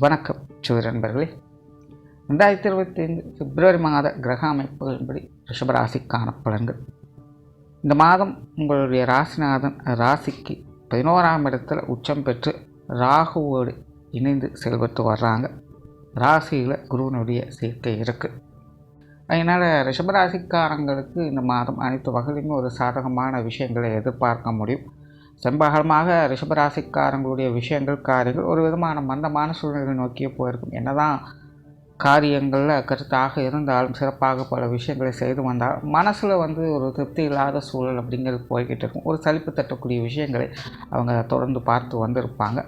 வணக்கம் சிவரன்பர்களே ரெண்டாயிரத்தி இருபத்தி ஐந்து பிப்ரவரி மாத கிரக அமைப்புகளின்படி ரிஷபராசிக்கான பலன்கள். இந்த மாதம் உங்களுடைய ராசிநாதன் ராசிக்கு பதினோராம் இடத்துல உச்சம் பெற்று ராகுவோடு இணைந்து செயல்பட்டு வர்றாங்க. ராசியில் குருவனுடைய சேர்க்கை இருக்குது அதனால் ரிஷபராசிக்காரங்களுக்கு இந்த மாதம் அனைத்து வகையிலுமே ஒரு சாதகமான விஷயங்களை எதிர்பார்க்க முடியும். செம்பகலமாக ரிஷபராசிக்காரங்களுடைய விஷயங்கள் காரியங்கள் ஒரு விதமான மந்தமான சூழ்நிலை நோக்கியே போயிருக்கும். என்னதான் காரியங்களில் கருத்தாக இருந்தாலும் சிறப்பாக பல விஷயங்களை செய்து வந்தால் மனசில் வந்து ஒரு திருப்தி இல்லாத சூழல் அப்படிங்கிறது போய்கிட்டு இருக்கும். ஒரு சலிப்பு தட்டக்கூடிய விஷயங்களை அவங்க தொடர்ந்து பார்த்து வந்திருப்பாங்க.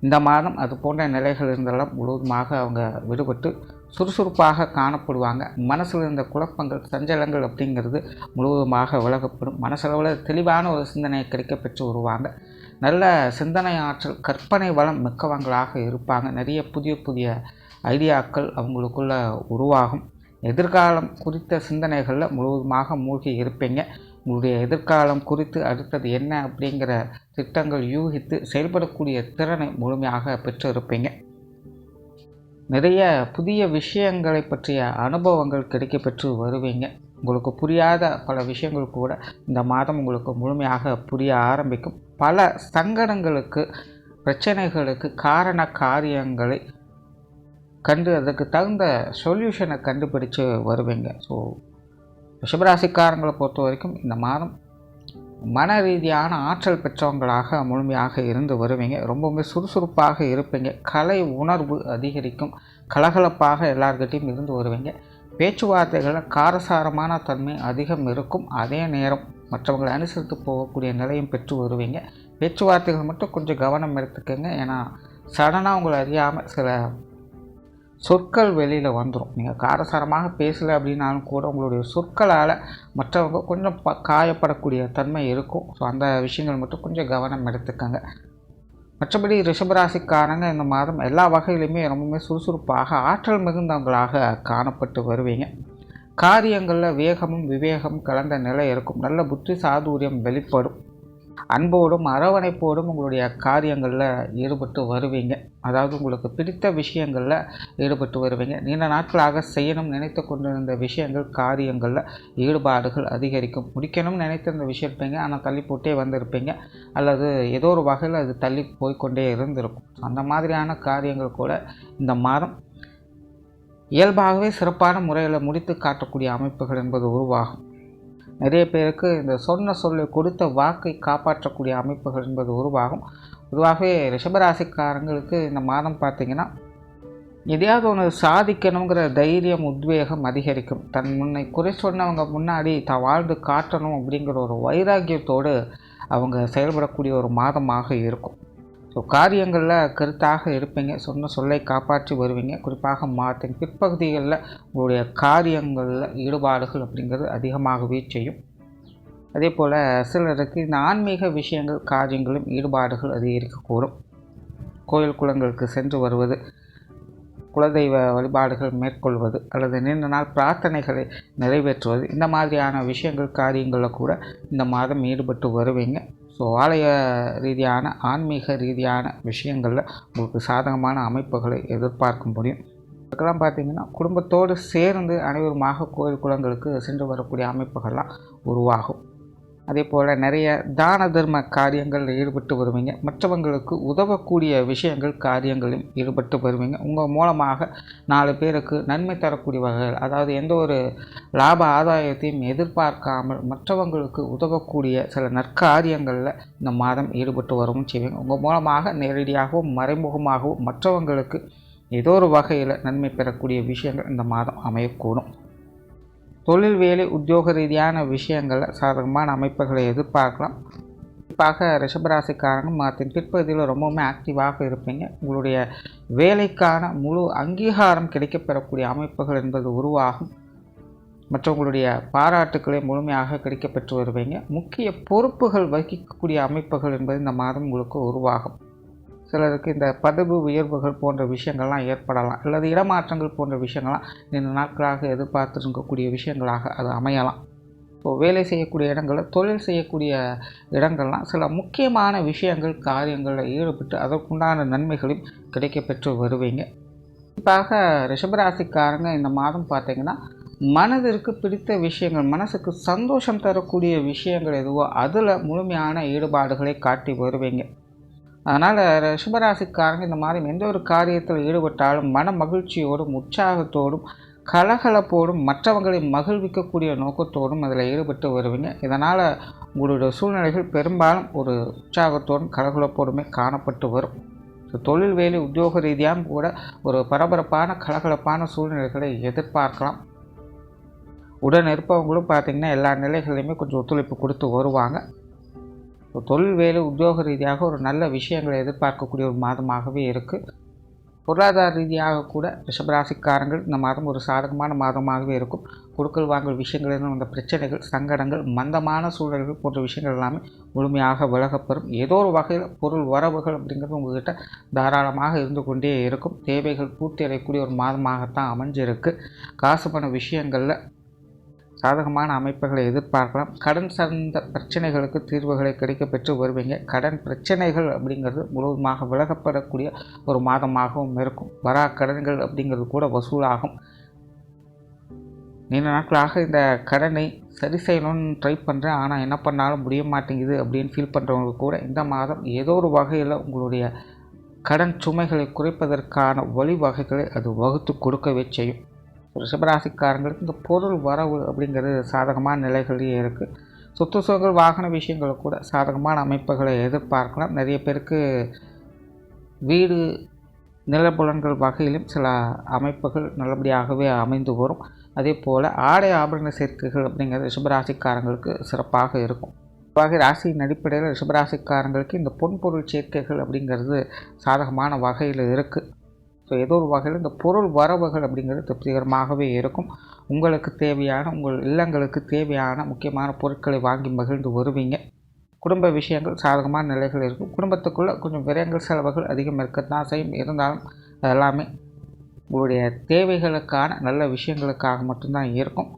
இந்த மாதம் அது போன்ற நிலைகள் இருந்தெல்லாம் முழுவதுமாக அவங்க விடுபட்டு சுறுசுறுப்பாக காணப்படுவாங்க. மனசில் இருந்த குழப்பங்கள் சஞ்சலங்கள் அப்படிங்கிறது முழுவதுமாக விலகப்படும். மனசளவில் தெளிவான ஒரு சிந்தனை கிடைக்க பெற்று வருவாங்க. நல்ல சிந்தனை ஆற்றல் கற்பனை வளம் மிக்கவங்களாக இருப்பாங்க. நிறைய புதிய புதிய ஐடியாக்கள் அவங்களுக்குள்ள உருவாகும். எதிர்காலம் குறித்த சிந்தனைகளில் முழுவதுமாக மூழ்கி இருப்பீங்க. உங்களுடைய எதிர்காலம் குறித்து அடுத்தது என்ன அப்படிங்கிற திட்டங்கள் யூகித்து செயல்படக்கூடிய திறனை முழுமையாக பெற்றிருப்பீங்க. நிறைய புதிய விஷயங்களை பற்றிய அனுபவங்கள் கிடைக்கப்பெற்று வருவீங்க. உங்களுக்கு புரியாத பல விஷயங்கள் கூட இந்த மாதம் உங்களுக்கு முழுமையாக புரிய ஆரம்பிக்கும். பல சங்கடங்களுக்கு பிரச்சனைகளுக்கு காரண காரியங்களை கண்டு அதுக்கு தகுந்த சொல்யூஷனை கண்டுபிடிச்சு வருவீங்க. ஸோ ரிஷபராசிக்காரங்களை பொறுத்த வரைக்கும் இந்த மாதம் மன ரீதியான ஆற்றல் பெற்றவங்களாக முழுமையாக இருந்து வருவீங்க. ரொம்பவுமே சுறுசுறுப்பாக இருப்பீங்க. கலை உணர்வு அதிகரிக்கும். கலகலப்பாக எல்லார்கிட்டையும் இருந்து வருவீங்க. பேச்சுவார்த்தைகளில் காரசாரமான தன்மை அதிகம் இருக்கும். அதே நேரம் மற்றவங்களை அனுசரித்து போகக்கூடிய நிலையும் பெற்று வருவீங்க. பேச்சுவார்த்தைகள் மட்டும் கொஞ்சம் கவனம் எடுத்துக்கோங்க. ஏன்னா சடனாக உங்களை அறியாமல் சில சொற்கள் வெளியில் வந்துடும் நீங்கள் காரசாரமாக பேசலை அப்படின்னாலும் கூட உங்களுடைய சொற்களால் மற்றவங்க கொஞ்சம் ப காயப்படக்கூடிய தன்மை இருக்கும். ஸோ அந்த விஷயங்கள் மட்டும் கொஞ்சம் கவனம் எடுத்துக்கங்க. மற்றபடி ரிஷபராசிக்காரங்க இந்த மாதம் எல்லா வகையிலுமே ரொம்பவுமே சுறுசுறுப்பாக ஆற்றல் மிகுந்தவங்களாக காணப்பட்டு வருவீங்க. காரியங்களில் வேகமும் விவேகம் கலந்த நிலை இருக்கும். நல்ல புத்தி சாதுரியம் வெளிப்படும். அன்போடும் அரவணைப்போடும் உங்களுடைய காரியங்களில் ஈடுபட்டு வருவீங்க. அதாவது உங்களுக்கு பிடித்த விஷயங்களில் ஈடுபட்டு வருவீங்க. நீண்ட நாட்களாக செய்யணும் நினைத்து கொண்டிருந்த விஷயங்கள் காரியங்களில் ஈடுபாடுகள் அதிகரிக்கும். முடிக்கணும்னு நினைத்திருந்த விஷயம் இருப்பீங்க. ஆனால் தள்ளி போட்டே வந்திருப்பீங்க. அல்லது ஏதோ ஒரு வகையில் அது தள்ளி போய்கொண்டே இருந்திருக்கும். அந்த மாதிரியான காரியங்கள் கூட இந்த மாதம் இயல்பாகவே சிறப்பான முறையில் முடித்து காட்டக்கூடிய அமைப்புகள் என்பது உருவாகும். நிறைய பேருக்கு இந்த சொன்ன சொல்லை கொடுத்த வாக்கை காப்பாற்றக்கூடிய அமைப்புகள் என்பது உருவாகும். பொதுவாகவே ரிஷபராசிக்காரங்களுக்கு இந்த மாதம் பார்த்திங்கன்னா எதையாவது ஒன்று சாதிக்கணுங்கிற தைரியம் உத்வேகம் அதிகரிக்கும். தன் முன்னை குறை சொன்னவங்க முன்னாடி தான் வாழ்ந்து காட்டணும் அப்படிங்கிற ஒரு வைராக்கியத்தோடு அவங்க செயல்படக்கூடிய ஒரு மாதமாக இருக்கும். ஸோ காரியங்களில் கருத்தாக இருப்பீங்க சொன்ன சொல்லை காப்பாற்றி வருவீங்க. குறிப்பாக மாதத்தின் பிற்பகுதிகளில் உங்களுடைய காரியங்களில் ஈடுபாடுகள் அப்படிங்கிறது அதிகமாகவே செய்யும். அதே போல் சிலருக்கு இந்த ஆன்மீக விஷயங்கள் காரியங்களும் ஈடுபாடுகள் அதிகரிக்கக்கூடும். கோயில் குளங்களுக்கு சென்று வருவது குலதெய்வ வழிபாடுகள் மேற்கொள்வது அல்லது நீண்ட நாள் பிரார்த்தனைகளை நிறைவேற்றுவது இந்த மாதிரியான விஷயங்கள் காரியங்களில் கூட இந்த மாதம் ஈடுபட்டு வருவீங்க. ஸோ ஆலய ரீதியான ஆன்மீக ரீதியான விஷயங்களில் உங்களுக்கு சாதகமான அமைப்புகளை எதிர்பார்க்க முடியும் இதுக்கெல்லாம் பார்த்திங்கன்னா குடும்பத்தோடு சேர்ந்து அனைவருமாக கோயில் குளங்களுக்கு சென்று வரக்கூடிய அமைப்புகள்லாம் உருவாகும். அதே போல் நிறைய தான தர்ம காரியங்களில் ஈடுபட்டு வருவீங்க. மற்றவங்களுக்கு உதவக்கூடிய விஷயங்கள் காரியங்களையும் ஈடுபட்டு வருவீங்க. உங்கள் மூலமாக நாலு பேருக்கு நன்மை தரக்கூடிய வகையில் அதாவது எந்த ஒரு லாப ஆதாயத்தையும் எதிர்பார்க்காமல் மற்றவங்களுக்கு உதவக்கூடிய சில நற்காரியங்களில் இந்த மாதம் ஈடுபட்டு வரவும் செய்வீங்க. உங்கள் மூலமாக நேரடியாகவும் மறைமுகமாகவும் மற்றவங்களுக்கு ஏதோ ஒரு வகையில் நன்மை பெறக்கூடிய விஷயங்கள் இந்த மாதம் அமையக்கூடும். தொழில் வேலை உத்தியோக ரீதியான விஷயங்களில் சாதகமான அமைப்புகளை எதிர்பார்க்கலாம். குறிப்பாக ரிஷபராசிக்காரங்க மாற்றின் பிற்பகுதியில் ரொம்பவுமே ஆக்டிவாக இருப்பீங்க. உங்களுடைய வேலைக்கான முழு அங்கீகாரம் கிடைக்கப்பெறக்கூடிய அமைப்புகள் என்பது உருவாகும். மற்றவங்களுடைய பாராட்டுக்களை முழுமையாக கிடைக்கப்பெற்று வருவீங்க. முக்கிய பொறுப்புகள் வகிக்கக்கூடிய அமைப்புகள் என்பது இந்த மாதம் உங்களுக்கு உருவாகும். சிலருக்கு இந்த பதவி உயர்வுகள் போன்ற விஷயங்கள்லாம் ஏற்படலாம் அல்லது இடமாற்றங்கள் போன்ற விஷயங்கள்லாம் நீண்ட நாட்களாக எதிர்பார்த்துருக்கக்கூடிய விஷயங்களாக அது அமையலாம். இப்போ வேலை செய்யக்கூடிய இடங்களில் தொழில் செய்யக்கூடிய இடங்கள்லாம் சில முக்கியமான விஷயங்கள் காரியங்களில் ஈடுபட்டு அதற்குண்டான நன்மைகளையும் கிடைக்கப்பெற்று வருவீங்க. குறிப்பாக ரிஷபராசிக்காரங்க இந்த மாதம் பார்த்தீங்கன்னா மனதிற்கு பிடித்த விஷயங்கள் மனசுக்கு சந்தோஷம் தரக்கூடிய விஷயங்கள் எதுவோ அதில் முழுமையான ஈடுபாடுகளை காட்டி வருவீங்க. அதனால் ரிஷபராசிக்காரங்க இந்த மாதிரி எந்த ஒரு காரியத்தில் ஈடுபட்டாலும் மன மகிழ்ச்சியோடும் உற்சாகத்தோடும் கலகலப்போடும் மற்றவங்களை மகிழ்விக்கக்கூடிய நோக்கத்தோடும் அதில் ஈடுபட்டு வருவீங்க. இதனால் உங்களுடைய சூழ்நிலைகள் பெரும்பாலும் ஒரு உற்சாகத்தோடும் கலகலப்போடுமே காணப்பட்டு வரும். தொழில் வேலை உத்தியோக ரீதியாகவும் கூட ஒரு பரபரப்பான கலகலப்பான சூழ்நிலைகளை எதிர்பார்க்கலாம். உடன் இருப்பவங்களும் பார்த்திங்கன்னா எல்லா நிலைகளையுமே கொஞ்சம் ஒத்துழைப்பு கொடுத்து வருவாங்க. தொழில் வேலை உத்தியோக ரீதியாக ஒரு நல்ல விஷயங்களை எதிர்பார்க்கக்கூடிய ஒரு மாதமாகவே இருக்குது பொருளாதார ரீதியாக கூட ரிஷபராசிக்காரங்கள் இந்த மாதம் ஒரு சாதகமான மாதமாகவே இருக்கும். கொடுக்கல் வாங்கல் விஷயங்களிலும் வந்த பிரச்சனைகள் சங்கடங்கள் மந்தமான சூழல்கள் போன்ற விஷயங்கள் எல்லாமே முழுமையாக விலகப்பெறும். ஏதோ ஒரு வகையில் பொருள் வரவுகள் அப்படிங்கிறது உங்கள்கிட்ட தாராளமாக இருந்து கொண்டே இருக்கும். தேவைகள் பூர்த்தி அடையக்கூடிய ஒரு மாதமாகத்தான் அமைஞ்சிருக்கு. காசு பண விஷயங்களில் சாதகமான அமைப்புகளை எதிர்பார்க்கலாம். கடன் சார்ந்த பிரச்சனைகளுக்கு தீர்வுகளை கிடைக்க பெற்று வருவீங்க. கடன் பிரச்சனைகள் அப்படிங்கிறது முழுவதுமாக விலகப்படக்கூடிய ஒரு மாதமாகவும் இருக்கும். வரா கடன்கள் அப்படிங்கிறது கூட வசூலாகும். நீண்ட நாட்களாக இந்த கடனை சரி செய்யணும்னு ட்ரை பண்ணுறேன் ஆனால் என்ன பண்ணாலும் முடிய மாட்டேங்குது அப்படின்னு ஃபீல் பண்ணுறவங்க கூட இந்த மாதம் ஏதோ ஒரு வகையில் உங்களுடைய கடன் சுமைகளை குறைப்பதற்கான வழிவகைகளை அது வகுத்து கொடுக்கவே செய்யும். ரிஷபராசிக்காரங்களுக்கு இந்த பொருள் வரவு அப்படிங்கிறது சாதகமான நிலைகளையும் இருக்குது சொத்து சுகங்கள் வாகன விஷயங்கள் கூட சாதகமான அமைப்புகளை எதிர்பார்க்கலாம். நிறைய பேருக்கு வீடு நிலப்புலன்கள் வகையிலும் சில அமைப்புகள் நல்லபடியாகவே அமைந்து வரும். அதே போல் ஆடை ஆபரண சேர்க்கைகள் அப்படிங்கிறது ரிஷபராசிக்காரங்களுக்கு சிறப்பாக இருக்கும். வகை ராசியின் அடிப்படையில் ரிஷபராசிக்காரங்களுக்கு இந்த பொன்பொருள் சேர்க்கைகள் அப்படிங்கிறது சாதகமான வகையில் இருக்குது ஸோ ஏதோ ஒரு வகையில் இந்த பொருள் வரவுகள் அப்படிங்கிறது திருப்திகரமாகவே இருக்கும். உங்களுக்கு தேவையான உங்கள் இல்லங்களுக்கு தேவையான முக்கியமான பொருட்களை வாங்கி மகிழ்ந்து வருவீங்க. குடும்ப விஷயங்கள் சாதகமான நிலைகள் இருக்கும். குடும்பத்துக்குள்ளே கொஞ்சம் விரயங்கள் செலவுகள் அதிகம் இருக்கத்தான் செய்யும். இருந்தாலும் எல்லாமே உங்களுடைய தேவைகளுக்கான நல்ல விஷயங்களுக்காக மட்டும்தான் இருக்கும்.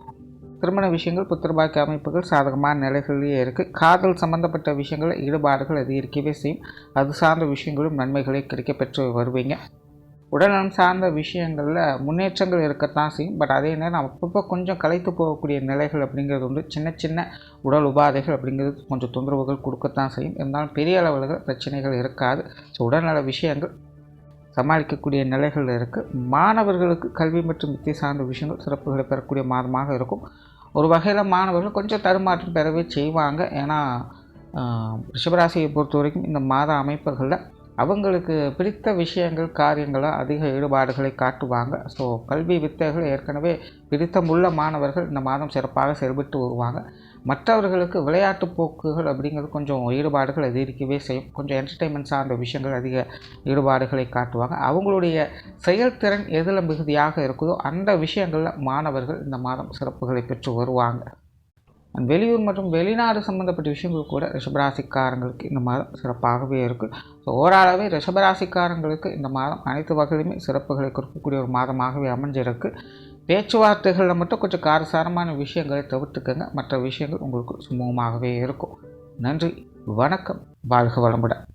திருமண விஷயங்கள் புத்திரபாக்கிய அமைப்புகள் சாதகமான நிலைகளிலேயே இருக்குது காதல் சம்பந்தப்பட்ட விஷயங்களில் ஈடுபாடுகள் அதிகரிக்கவே செய்யும். அது சார்ந்த விஷயங்களும் நன்மைகளை கிடைக்கப்பெற்று வருவீங்க. உடல்நலம் சார்ந்த விஷயங்களில் முன்னேற்றங்கள் இருக்கத்தான் செய்யும். பட் அதே நேரம் அப்பப்போ கொஞ்சம் கலைத்து போகக்கூடிய நிலைகள் அப்படிங்கிறது வந்து சின்ன சின்ன உடல் உபாதைகள் அப்படிங்கிறது கொஞ்சம் தொந்தரவுகள் கொடுக்கத்தான் செய்யும். இருந்தாலும் பெரிய அளவில் பிரச்சனைகள் இருக்காது. ஸோ உடல்நல விஷயங்கள் சமாளிக்கக்கூடிய நிலைகள் இருக்குது மாணவர்களுக்கு கல்வி மற்றும் வித்திய சார்ந்த விஷயங்கள் சிறப்புகளை பெறக்கூடிய மாதமாக இருக்கும். ஒரு வகையில் மாணவர்கள் கொஞ்சம் தருமாற்றம் பெறவே செய்வாங்க. ஏன்னா ரிஷபராசியை பொறுத்த வரைக்கும் இந்த மாத அமைப்புகளில் அவங்களுக்கு பிடித்த விஷயங்கள் காரியங்களை அதிக ஈடுபாடுகளை காட்டுவாங்க. ஸோ கல்வி வித்தைகள் ஏற்கனவே பிடித்தமுள்ள மாணவர்கள் இந்த மாதம் சிறப்பாக செயல்பட்டு வருவாங்க. மற்றவர்களுக்கு விளையாட்டு போக்குகள் அப்படிங்கிறது கொஞ்சம் ஈடுபாடுகள் அதிகரிக்கவே செய்யும். கொஞ்சம் என்டர்டெயின்மெண்ட் சார்ந்த விஷயங்கள் அதிக ஈடுபாடுகளை காட்டுவாங்க. அவங்களுடைய செயல்திறன் எதில் மிகுதியாக இருக்குதோ அந்த விஷயங்களில் மாணவர்கள் இந்த மாதம் சிறப்புகளை பெற்று வருவாங்க. வெளியூர் மற்றும் வெளிநாடு சம்மந்தப்பட்ட விஷயங்கள் கூட ரிஷபராசிக்காரங்களுக்கு இந்த மாதம் சிறப்பாகவே இருக்குது ஸோ ஓரளவே ரிஷபராசிக்காரங்களுக்கு இந்த மாதம் அனைத்து வகையிலுமே சிறப்புகளை கொடுக்கக்கூடிய ஒரு மாதமாகவே அமைஞ்சிருக்கு. பேச்சுவார்த்தைகளில் மட்டும் கொஞ்சம் காரசாரமான விஷயங்களை தவிர்த்துக்கங்க. மற்ற விஷயங்கள் உங்களுக்கு சுமூகமாகவே இருக்கும். நன்றி வணக்கம். வாழ்க வளமுடன்.